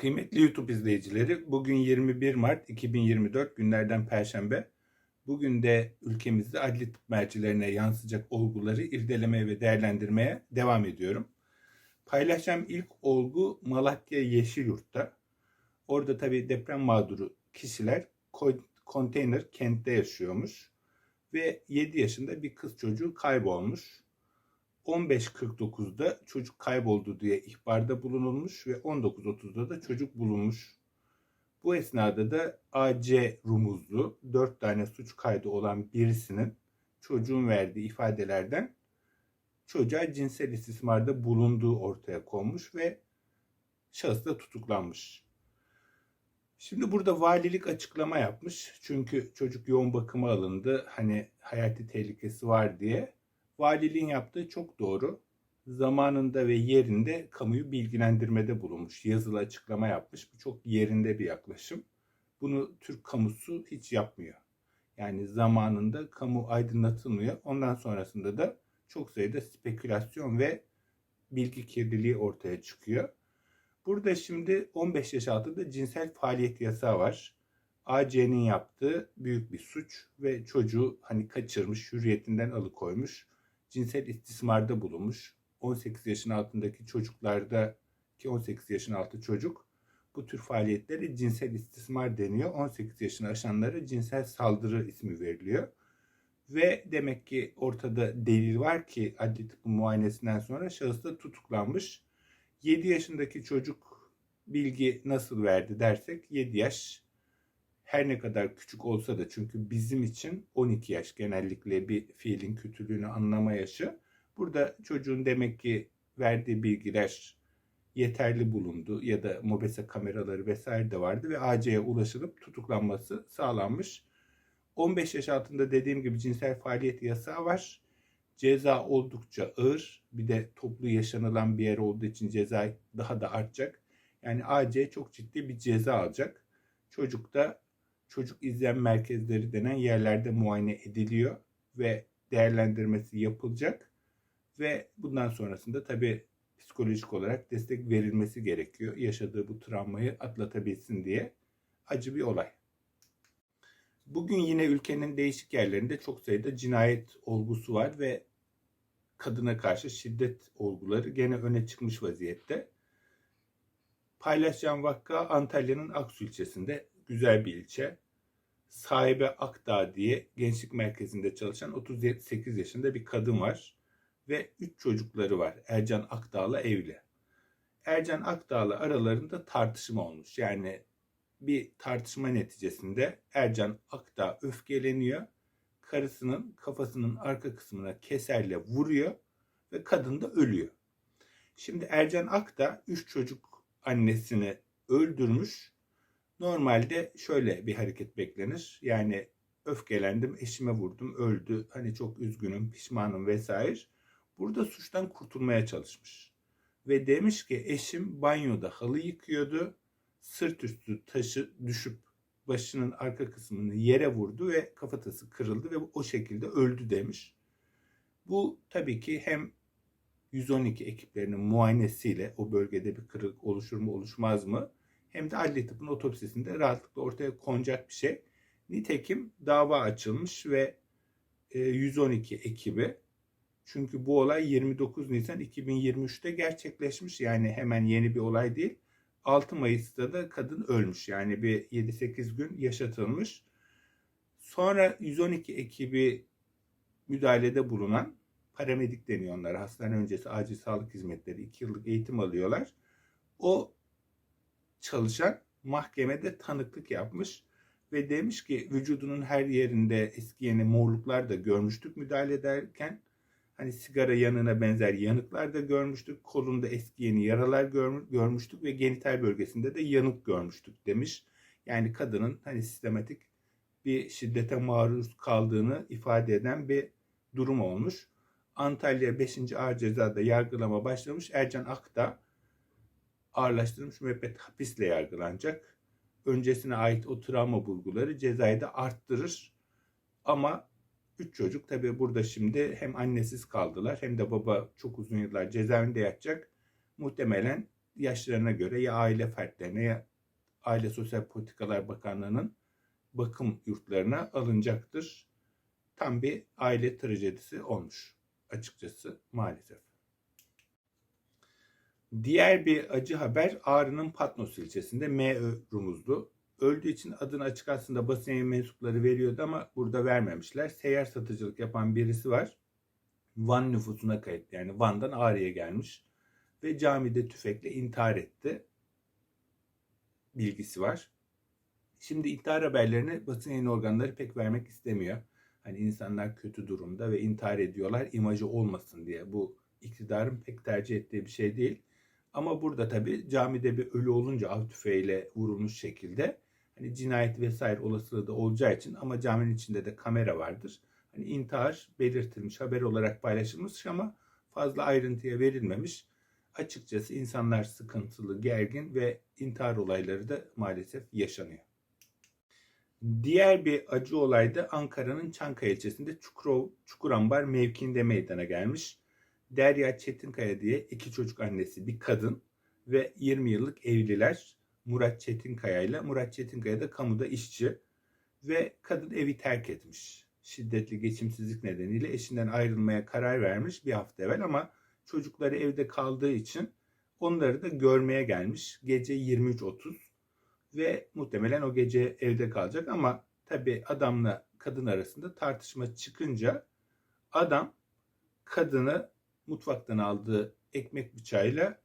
Kıymetli YouTube izleyicileri, bugün 21 Mart 2024 günlerden Perşembe. Bugün de ülkemizde adli tıp mercilerine yansıyacak olguları irdelemeye ve değerlendirmeye devam ediyorum. Paylaşacağım ilk olgu Malatya Yeşilyurt'ta. Orada tabii deprem mağduru kişiler ko- konteyner kentte yaşıyormuş ve 7 yaşında bir kız çocuğu kaybolmuş. 15.49'da çocuk kayboldu diye ihbarda bulunulmuş ve 19.30'da da çocuk bulunmuş. Bu esnada da AC rumuzlu 4 tane suç kaydı olan birisinin çocuğun verdiği ifadelerden çocuğa cinsel istismarda bulunduğu ortaya konmuş ve şahıs da tutuklanmış. Şimdi burada valilik açıklama yapmış. Çünkü çocuk yoğun bakıma alındı. Hani hayati tehlikesi var diye. Valiliğin yaptığı çok doğru. Zamanında ve yerinde kamuyu bilgilendirmede bulunmuş. Yazılı açıklama yapmış. Bu çok yerinde bir yaklaşım. Bunu Türk kamusu hiç yapmıyor. Yani zamanında kamu aydınlatılmıyor. Ondan sonrasında da çok sayıda spekülasyon ve bilgi kirliliği ortaya çıkıyor. Burada şimdi 15 yaş altında cinsel faaliyet yasağı var. AC'nin yaptığı büyük bir suç ve çocuğu hani kaçırmış, hürriyetinden alıkoymuş, cinsel istismarda bulunmuş. 18 yaşın altındaki çocuklarda ki 18 yaşın altı çocuk bu tür faaliyetlere cinsel istismar deniyor. 18 yaşını aşanlara cinsel saldırı ismi veriliyor. Ve demek ki ortada delil var ki adli tıpın muayenesinden sonra şahıs da tutuklanmış. 7 yaşındaki çocuk bilgi nasıl verdi dersek 7 yaş her ne kadar küçük olsa da çünkü bizim için 12 yaş genellikle bir fiilin kötülüğünü anlama yaşı. Burada çocuğun demek ki verdiği bilgiler yeterli bulundu ya da mobese kameraları vesaire de vardı ve AC'ye ulaşılıp tutuklanması sağlanmış. 15 yaş altında dediğim gibi cinsel faaliyet yasağı var. Ceza oldukça ağır. Bir de toplu yaşanılan bir yer olduğu için ceza daha da artacak. Yani AC çok ciddi bir ceza alacak. Çocuk da çocuk izlem merkezleri denen yerlerde muayene ediliyor ve değerlendirmesi yapılacak. Ve bundan sonrasında tabii psikolojik olarak destek verilmesi gerekiyor. Yaşadığı bu travmayı atlatabilsin diye. Acı bir olay. Bugün yine ülkenin değişik yerlerinde çok sayıda cinayet olgusu var ve kadına karşı şiddet olguları gene öne çıkmış vaziyette. Paylaşacağım vaka Antalya'nın Aksu ilçesinde güzel bir ilçe. Sahibe Akdağ diye gençlik merkezinde çalışan 38 yaşında bir kadın var ve 3 çocukları var. Ercan Akdağ'la evli. Ercan Akdağ'la aralarında tartışma olmuş. Yani bir tartışma neticesinde Ercan Akdağ öfkeleniyor. Karısının kafasının arka kısmına keserle vuruyor ve kadın da ölüyor. Şimdi Ercan Akdağ 3 çocuk annesini öldürmüş. Normalde şöyle bir hareket beklenir. Yani öfkelendim, eşime vurdum, öldü. Hani çok üzgünüm, pişmanım vesaire. Burada suçtan kurtulmaya çalışmış. Ve demiş ki eşim banyoda halı yıkıyordu. Sırt üstü taşı düşüp başının arka kısmını yere vurdu ve kafatası kırıldı ve o şekilde öldü demiş. Bu tabii ki hem 112 ekiplerinin muayenesiyle o bölgede bir kırık oluşur mu oluşmaz mı hem de adli tıpın otopsisinde rahatlıkla ortaya konacak bir şey. Nitekim dava açılmış ve 112 ekibi çünkü bu olay 29 Nisan 2023'te gerçekleşmiş. Yani hemen yeni bir olay değil. 6 Mayıs'ta da kadın ölmüş. Yani bir 7-8 gün yaşatılmış. Sonra 112 ekibi müdahalede bulunan paramedik deniyor onlara. Hastane öncesi acil sağlık hizmetleri 2 yıllık eğitim alıyorlar. O çalışan mahkemede tanıklık yapmış ve demiş ki vücudunun her yerinde eski yeni morluklar da görmüştük müdahale ederken. Hani sigara yanına benzer yanıklar da görmüştük. Kolunda eski yeni yaralar görmüştük ve genital bölgesinde de yanık görmüştük demiş. Yani kadının hani sistematik bir şiddete maruz kaldığını ifade eden bir durum olmuş. Antalya 5. Ağır Ceza'da yargılama başlamış. Ercan Akta ağırlaştırılmış müebbet hapisle yargılanacak. Öncesine ait o travma bulguları cezayı da arttırır. Ama üç çocuk tabii burada şimdi hem annesiz kaldılar hem de baba çok uzun yıllar cezaevinde yatacak. Muhtemelen yaşlarına göre ya aile fertlerine ya Aile Sosyal Politikalar Bakanlığı'nın bakım yurtlarına alınacaktır. Tam bir aile trajedisi olmuş açıkçası maalesef. Diğer bir acı haber Ağrı'nın Patnos ilçesinde M.Ö. Rumuzlu. Öldüğü için adını açık aslında basın yayın mensupları veriyordu ama burada vermemişler. Seyyar satıcılık yapan birisi var. Van nüfusuna kayıtlı yani Van'dan Ağrı'ya gelmiş. Ve camide tüfekle intihar etti. Bilgisi var. Şimdi intihar haberlerini basın yayın organları pek vermek istemiyor. Hani insanlar kötü durumda ve intihar ediyorlar imajı olmasın diye. Bu iktidarın pek tercih ettiği bir şey değil. Ama burada tabii camide bir ölü olunca av tüfeğiyle vurulmuş şekilde hani cinayet vesaire olasılığı da olacağı için ama caminin içinde de kamera vardır. Hani intihar belirtilmiş, haber olarak paylaşılmış ama fazla ayrıntıya verilmemiş. Açıkçası insanlar sıkıntılı, gergin ve intihar olayları da maalesef yaşanıyor. Diğer bir acı olay da Ankara'nın Çankaya ilçesinde Çukurov, Çukurambar mevkiinde meydana gelmiş. Derya Çetinkaya diye iki çocuk annesi bir kadın ve 20 yıllık evliler Murat Çetinkaya ile Murat Çetinkaya da kamuda işçi ve kadın evi terk etmiş. Şiddetli geçimsizlik nedeniyle eşinden ayrılmaya karar vermiş bir hafta evvel ama çocukları evde kaldığı için onları da görmeye gelmiş gece 23.30 ve muhtemelen o gece evde kalacak ama tabi adamla kadın arasında tartışma çıkınca adam kadını mutfaktan aldığı ekmek bıçağıyla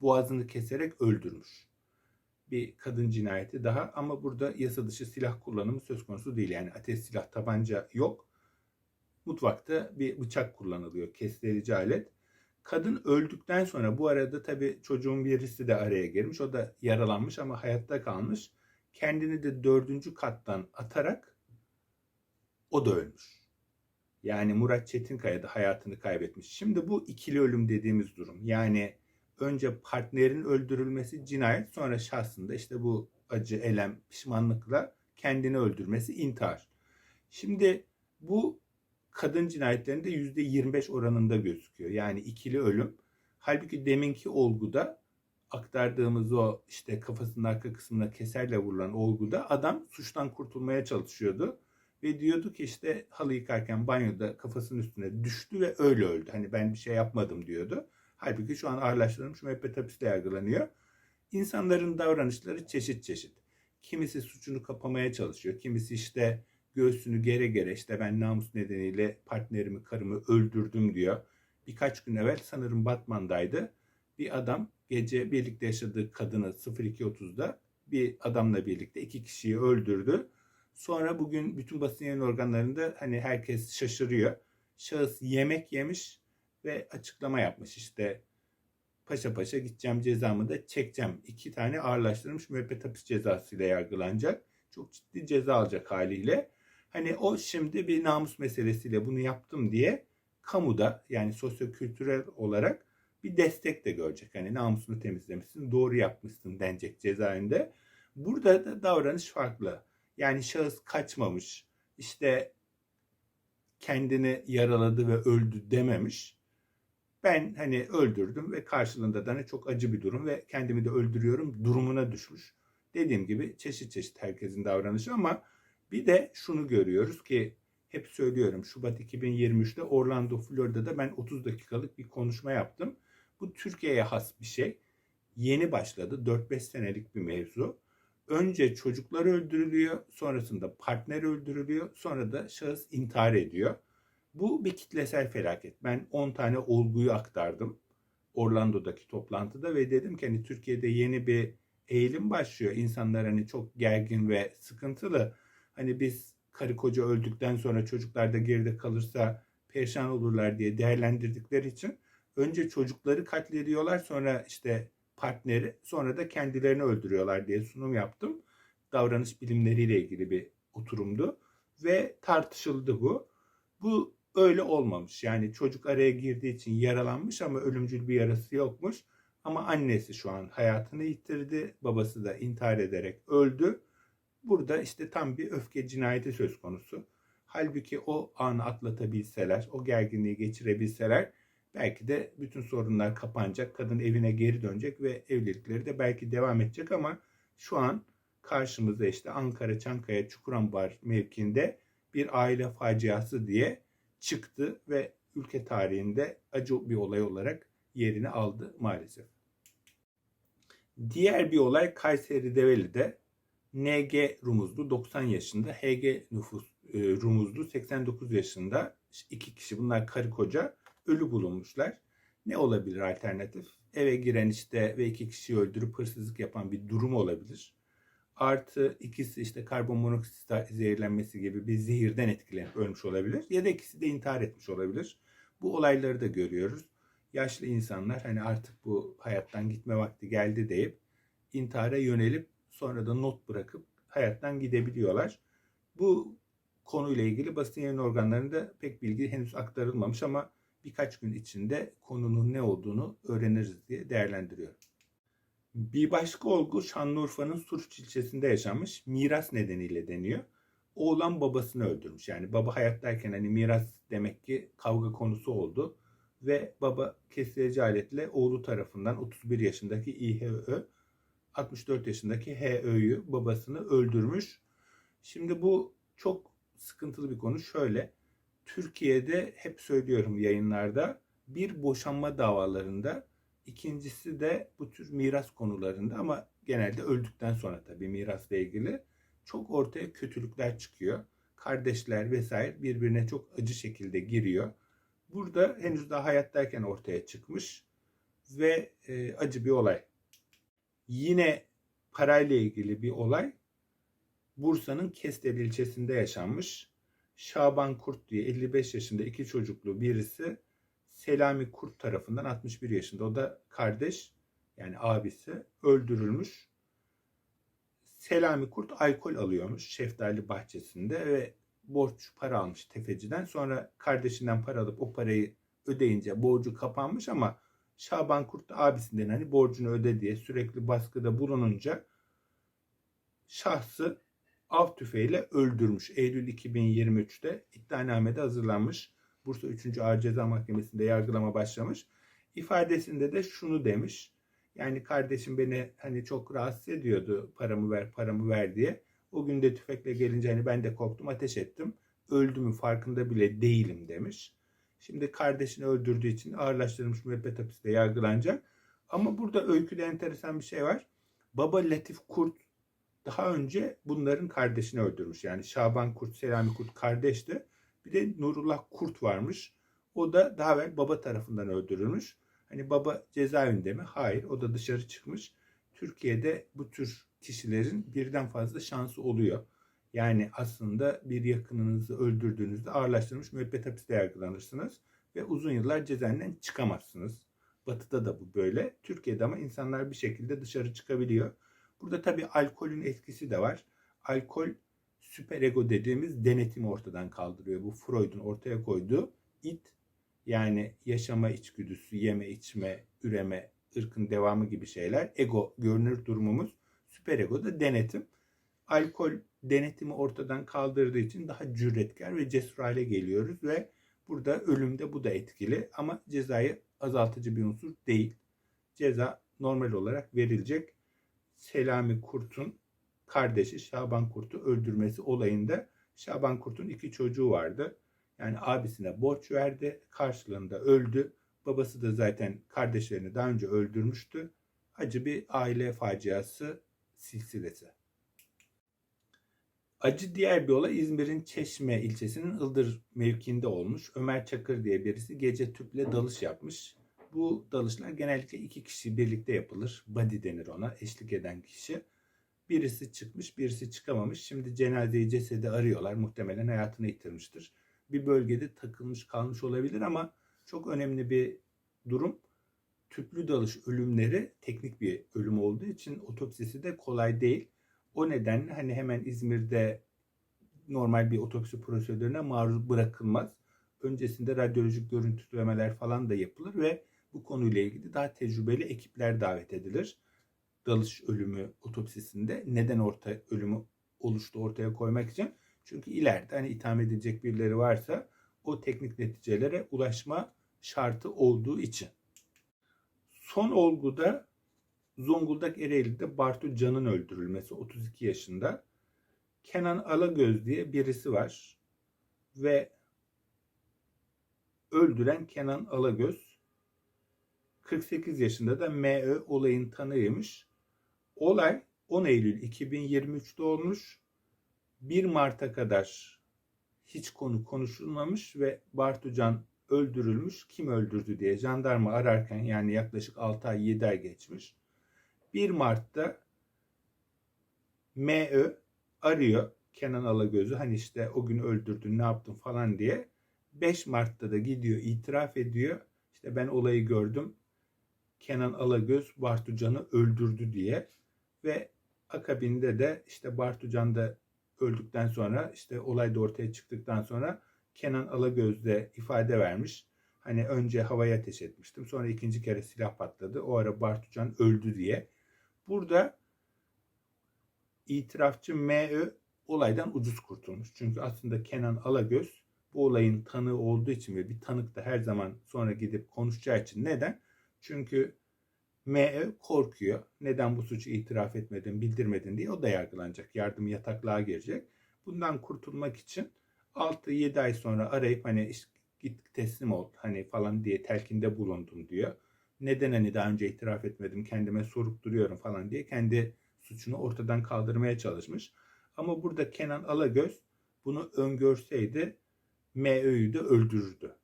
boğazını keserek öldürmüş. Bir kadın cinayeti daha ama burada yasa dışı silah kullanımı söz konusu değil. Yani ateş silah tabanca yok. Mutfakta bir bıçak kullanılıyor. Kestirici alet. Kadın öldükten sonra bu arada tabii çocuğun birisi de araya girmiş. O da yaralanmış ama hayatta kalmış. Kendini de dördüncü kattan atarak o da ölmüş. Yani Murat Çetinkaya da hayatını kaybetmiş. Şimdi bu ikili ölüm dediğimiz durum. Yani önce partnerin öldürülmesi cinayet sonra şahsında işte bu acı, elem, pişmanlıkla kendini öldürmesi intihar. Şimdi bu kadın cinayetlerinde yüzde 25 oranında gözüküyor. Yani ikili ölüm. Halbuki deminki olguda aktardığımız o işte kafasının arka kısmına keserle vurulan olguda adam suçtan kurtulmaya çalışıyordu. Ve diyordu ki işte halı yıkarken banyoda kafasının üstüne düştü ve öyle öldü. Hani ben bir şey yapmadım diyordu. Halbuki şu an ağırlaştırılmış müebbet hapisle yargılanıyor. İnsanların davranışları çeşit çeşit. Kimisi suçunu kapamaya çalışıyor. Kimisi işte göğsünü gere gere işte ben namus nedeniyle partnerimi, karımı öldürdüm diyor. Birkaç gün evvel sanırım Batman'daydı. Bir adam gece birlikte yaşadığı kadını 02.30'da bir adamla birlikte iki kişiyi öldürdü. Sonra bugün bütün basın yayın organlarında hani herkes şaşırıyor. Şahıs yemek yemiş ve açıklama yapmış işte paşa paşa gideceğim cezamı da çekeceğim. İki tane ağırlaştırılmış müebbet hapis cezası yargılanacak. Çok ciddi ceza alacak haliyle. Hani o şimdi bir namus meselesiyle bunu yaptım diye kamuda yani sosyokültürel olarak bir destek de görecek. Hani namusunu temizlemişsin, doğru yapmışsın denecek cezaevinde. Burada da davranış farklı. Yani şahıs kaçmamış, işte kendini yaraladı ve öldü dememiş. Ben hani öldürdüm ve karşılığında da hani çok acı bir durum ve kendimi de öldürüyorum durumuna düşmüş. Dediğim gibi çeşit çeşit herkesin davranışı ama bir de şunu görüyoruz ki hep söylüyorum Şubat 2023'te Orlando, Florida'da ben 30 dakikalık bir konuşma yaptım. Bu Türkiye'ye has bir şey. Yeni başladı. 4-5 senelik bir mevzu. Önce çocuklar öldürülüyor, sonrasında partner öldürülüyor, sonra da şahıs intihar ediyor. Bu bir kitlesel felaket. Ben 10 tane olguyu aktardım Orlando'daki toplantıda ve dedim ki hani Türkiye'de yeni bir eğilim başlıyor. İnsanlar hani çok gergin ve sıkıntılı. Hani biz karı koca öldükten sonra çocuklar da geride kalırsa perişan olurlar diye değerlendirdikleri için önce çocukları katlediyorlar sonra işte partneri sonra da kendilerini öldürüyorlar diye sunum yaptım. Davranış bilimleriyle ilgili bir oturumdu ve tartışıldı bu. Bu öyle olmamış. Yani çocuk araya girdiği için yaralanmış ama ölümcül bir yarası yokmuş. Ama annesi şu an hayatını yitirdi. Babası da intihar ederek öldü. Burada işte tam bir öfke cinayeti söz konusu. Halbuki o anı atlatabilseler, o gerginliği geçirebilseler Belki de bütün sorunlar kapanacak, kadın evine geri dönecek ve evlilikleri de belki devam edecek ama şu an karşımızda işte Ankara, Çankaya, Çukurambar mevkiinde bir aile faciası diye çıktı ve ülke tarihinde acı bir olay olarak yerini aldı maalesef. Diğer bir olay Kayseri Develi'de NG Rumuzlu 90 yaşında, HG nüfus e, Rumuzlu 89 yaşında iki kişi bunlar karı koca ölü bulunmuşlar. Ne olabilir alternatif? Eve giren işte ve iki kişiyi öldürüp hırsızlık yapan bir durum olabilir. Artı ikisi işte karbon monoksit zehirlenmesi gibi bir zehirden etkilenip ölmüş olabilir. Ya da ikisi de intihar etmiş olabilir. Bu olayları da görüyoruz. Yaşlı insanlar hani artık bu hayattan gitme vakti geldi deyip intihara yönelip sonra da not bırakıp hayattan gidebiliyorlar. Bu konuyla ilgili basın yayın organlarında pek bilgi henüz aktarılmamış ama birkaç gün içinde konunun ne olduğunu öğreniriz diye değerlendiriyorum. Bir başka olgu Şanlıurfa'nın Suruç ilçesinde yaşanmış miras nedeniyle deniyor. Oğlan babasını öldürmüş. Yani baba hayattayken hani miras demek ki kavga konusu oldu. Ve baba kesici aletle oğlu tarafından 31 yaşındaki İHÖ, 64 yaşındaki HÖ'yü babasını öldürmüş. Şimdi bu çok sıkıntılı bir konu. Şöyle, Türkiye'de hep söylüyorum yayınlarda bir boşanma davalarında ikincisi de bu tür miras konularında ama genelde öldükten sonra tabii mirasla ilgili çok ortaya kötülükler çıkıyor. Kardeşler vesaire birbirine çok acı şekilde giriyor. Burada henüz daha hayattayken ortaya çıkmış ve e, acı bir olay. Yine parayla ilgili bir olay Bursa'nın Kestel ilçesinde yaşanmış. Şaban Kurt diye 55 yaşında iki çocuklu birisi Selami Kurt tarafından 61 yaşında o da kardeş yani abisi öldürülmüş. Selami Kurt alkol alıyormuş şeftali bahçesinde ve borç para almış tefeciden. Sonra kardeşinden para alıp o parayı ödeyince borcu kapanmış ama Şaban Kurt abisinden hani borcunu öde diye sürekli baskıda bulununca şahsı av tüfeğiyle öldürmüş. Eylül 2023'te iddianamede hazırlanmış. Bursa 3. Ağır Ceza Mahkemesi'nde yargılama başlamış. İfadesinde de şunu demiş. Yani kardeşim beni hani çok rahatsız ediyordu paramı ver paramı ver diye. O gün de tüfekle gelince hani ben de korktum ateş ettim. Öldümü farkında bile değilim demiş. Şimdi kardeşini öldürdüğü için ağırlaştırılmış müebbet hapiste yargılanacak. Ama burada öyküde enteresan bir şey var. Baba Latif Kurt daha önce bunların kardeşini öldürmüş. Yani Şaban Kurt, Selami Kurt kardeşti. Bir de Nurullah Kurt varmış. O da daha evvel baba tarafından öldürülmüş. Hani baba cezaevinde mi? Hayır. O da dışarı çıkmış. Türkiye'de bu tür kişilerin birden fazla şansı oluyor. Yani aslında bir yakınınızı öldürdüğünüzde ağırlaştırılmış müebbet hapiste yargılanırsınız ve uzun yıllar cezaevinden çıkamazsınız. Batı'da da bu böyle. Türkiye'de ama insanlar bir şekilde dışarı çıkabiliyor. Burada tabii alkolün etkisi de var. Alkol süperego dediğimiz denetimi ortadan kaldırıyor. Bu Freud'un ortaya koyduğu it yani yaşama içgüdüsü, yeme içme, üreme, ırkın devamı gibi şeyler. Ego görünür durumumuz. Süperego da denetim. Alkol denetimi ortadan kaldırdığı için daha cüretkar ve cesur hale geliyoruz ve burada ölümde bu da etkili ama cezayı azaltıcı bir unsur değil. Ceza normal olarak verilecek. Selami Kurt'un kardeşi Şaban Kurt'u öldürmesi olayında Şaban Kurt'un iki çocuğu vardı. Yani abisine borç verdi, karşılığında öldü. Babası da zaten kardeşlerini daha önce öldürmüştü. Acı bir aile faciası silsilesi. Acı diğer bir olay İzmir'in Çeşme ilçesinin Ildır mevkiinde olmuş. Ömer Çakır diye birisi gece tüple dalış yapmış. Bu dalışlar genellikle iki kişi birlikte yapılır. Body denir ona, eşlik eden kişi. Birisi çıkmış, birisi çıkamamış. Şimdi cenazeyi cesedi arıyorlar. Muhtemelen hayatını yitirmiştir. Bir bölgede takılmış kalmış olabilir ama çok önemli bir durum. Tüplü dalış ölümleri teknik bir ölüm olduğu için otopsisi de kolay değil. O nedenle hani hemen İzmir'de normal bir otopsi prosedürüne maruz bırakılmaz. Öncesinde radyolojik görüntülemeler falan da yapılır ve bu konuyla ilgili daha tecrübeli ekipler davet edilir. Dalış ölümü otopsisinde neden orta ölümü oluştu ortaya koymak için. Çünkü ileride hani itham edilecek birileri varsa o teknik neticelere ulaşma şartı olduğu için. Son olguda Zonguldak Ereğli'de Bartu Can'ın öldürülmesi 32 yaşında. Kenan Alagöz diye birisi var ve öldüren Kenan Alagöz 48 yaşında da MÖ olayın tanığıymış. Olay 10 Eylül 2023'te olmuş. 1 Mart'a kadar hiç konu konuşulmamış ve Bartucan öldürülmüş. Kim öldürdü diye jandarma ararken yani yaklaşık 6 ay 7 ay geçmiş. 1 Mart'ta MÖ arıyor Kenan Alagöz'ü hani işte o gün öldürdün ne yaptın falan diye. 5 Mart'ta da gidiyor itiraf ediyor. İşte ben olayı gördüm. Kenan Alagöz Bartucan'ı öldürdü diye ve akabinde de işte Bartucan da öldükten sonra işte olay da ortaya çıktıktan sonra Kenan Alagöz de ifade vermiş. Hani önce havaya ateş etmiştim. Sonra ikinci kere silah patladı. O ara Bartucan öldü diye. Burada itirafçı MÖ olaydan ucuz kurtulmuş. Çünkü aslında Kenan Alagöz bu olayın tanığı olduğu için ve bir tanık da her zaman sonra gidip konuşacağı için neden? Çünkü MÖ korkuyor. Neden bu suçu itiraf etmedin, bildirmedin diye o da yargılanacak. Yardım yataklığa girecek. Bundan kurtulmak için 6-7 ay sonra arayıp hani git teslim ol hani falan diye telkinde bulundum diyor. Neden hani daha önce itiraf etmedim kendime sorup duruyorum falan diye kendi suçunu ortadan kaldırmaya çalışmış. Ama burada Kenan Alagöz bunu öngörseydi MÖ'yü de öldürürdü.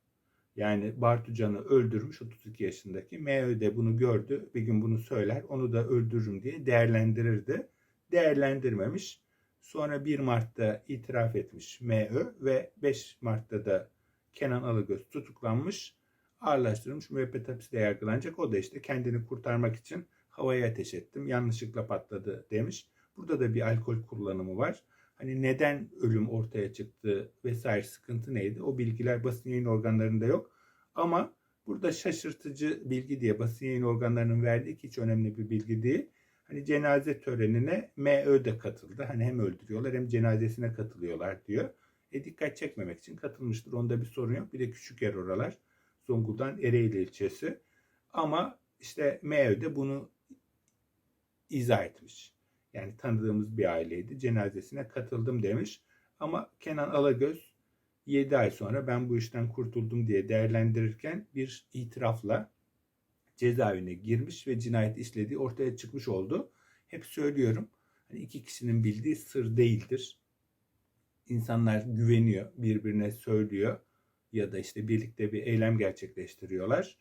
Yani Bartucan'ı öldürmüş 32 yaşındaki. MÖ de bunu gördü. Bir gün bunu söyler. Onu da öldürürüm diye değerlendirirdi. Değerlendirmemiş. Sonra 1 Mart'ta itiraf etmiş MÖ ve 5 Mart'ta da Kenan Alagöz tutuklanmış. Ağırlaştırılmış müebbet hapiste yargılanacak. O da işte kendini kurtarmak için havaya ateş ettim. Yanlışlıkla patladı demiş. Burada da bir alkol kullanımı var. Hani neden ölüm ortaya çıktı vesaire sıkıntı neydi? O bilgiler basın yayın organlarında yok. Ama burada şaşırtıcı bilgi diye basın yayın organlarının verdiği hiç önemli bir bilgi değil. Hani cenaze törenine MÖ de katıldı. Hani hem öldürüyorlar hem cenazesine katılıyorlar diyor. E dikkat çekmemek için katılmıştır. Onda bir sorun yok. Bir de küçük yer oralar. Zonguldak'ın Ereğli ilçesi. Ama işte MÖ de bunu izah etmiş. Yani tanıdığımız bir aileydi. Cenazesine katıldım demiş. Ama Kenan Alagöz 7 ay sonra ben bu işten kurtuldum diye değerlendirirken bir itirafla cezaevine girmiş ve cinayet işlediği ortaya çıkmış oldu. Hep söylüyorum. Hani iki kişinin bildiği sır değildir. İnsanlar güveniyor, birbirine söylüyor ya da işte birlikte bir eylem gerçekleştiriyorlar.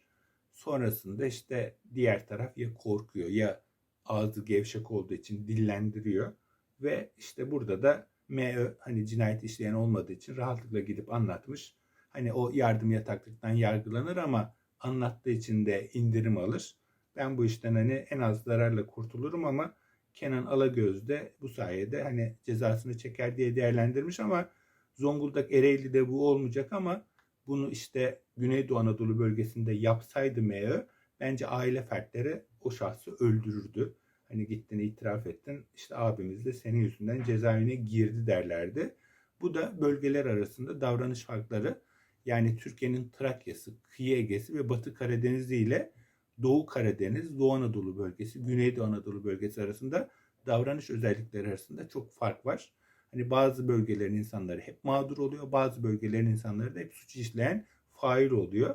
Sonrasında işte diğer taraf ya korkuyor ya ağzı gevşek olduğu için dillendiriyor. Ve işte burada da MÖ hani cinayet işleyen olmadığı için rahatlıkla gidip anlatmış. Hani o yardım yataklıktan yargılanır ama anlattığı için de indirim alır. Ben bu işten hani en az zararla kurtulurum ama Kenan Alagöz de bu sayede hani cezasını çeker diye değerlendirmiş ama Zonguldak Ereğli'de bu olmayacak ama bunu işte Güneydoğu Anadolu bölgesinde yapsaydı MÖ bence aile fertleri o şahsı öldürürdü. Hani gittin itiraf ettin işte abimiz de senin yüzünden cezaevine girdi derlerdi. Bu da bölgeler arasında davranış farkları yani Türkiye'nin Trakya'sı, Kıyı Ege'si ve Batı Karadeniz'i ile Doğu Karadeniz, Doğu Anadolu bölgesi, Güneydoğu Anadolu bölgesi arasında davranış özellikleri arasında çok fark var. Hani bazı bölgelerin insanları hep mağdur oluyor, bazı bölgelerin insanları da hep suç işleyen fail oluyor.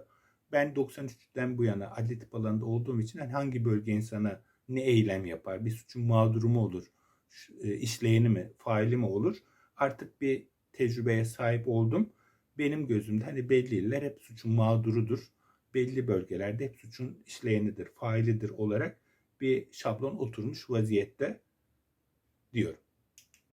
Ben 93'ten bu yana adli tıp alanında olduğum için hani hangi bölge insana ne eylem yapar, bir suçun mağduru mu olur, e, işleyeni mi, faili mi olur artık bir tecrübeye sahip oldum. Benim gözümde hani belli iller hep suçun mağdurudur. Belli bölgelerde hep suçun işleyenidir, failidir olarak bir şablon oturmuş vaziyette diyorum.